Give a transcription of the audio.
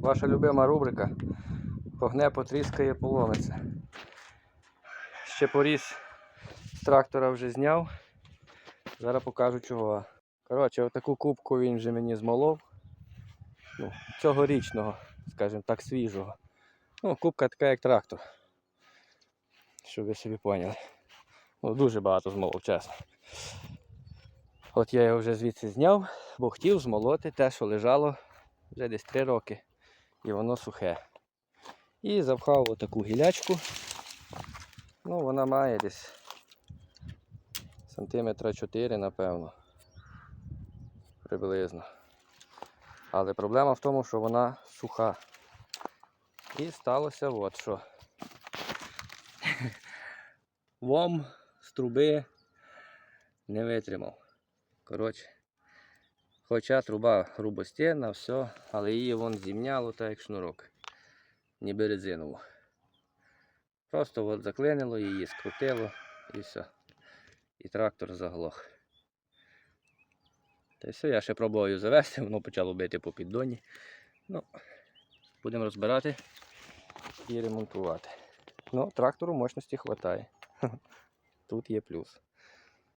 Ваша любима рубрика. Погне, потріскає, поломиться. Ще поріз з трактора вже зняв. Зараз покажу чого. Коротше, отаку кубку він вже мені змолов. Ну, цьогорічного, скажімо так, свіжого. Ну, кубка така, як трактор. Щоб ви собі поняли. Ну, дуже багато змолов, чесно. От я його вже звідси зняв, бо хотів змолоти те, що лежало вже десь 3 роки. І воно сухе. І запхав отаку гілячку. Ну, вона має десь сантиметра 4, напевно. Приблизно. Але проблема в тому, що вона суха. І сталося от що. Вом з труби не витримав. Коротше. Хоча труба грубостінна, все, але її вон зімняло так як шнурок. Ніби резинову. Просто от заклинило її, скрутило і все. І трактор заглох. Та й все, я ще пробував її завести, воно почало бити по піддоні. Ну, будемо розбирати і ремонтувати. Ну, трактору мощності вистачає. Тут є плюс.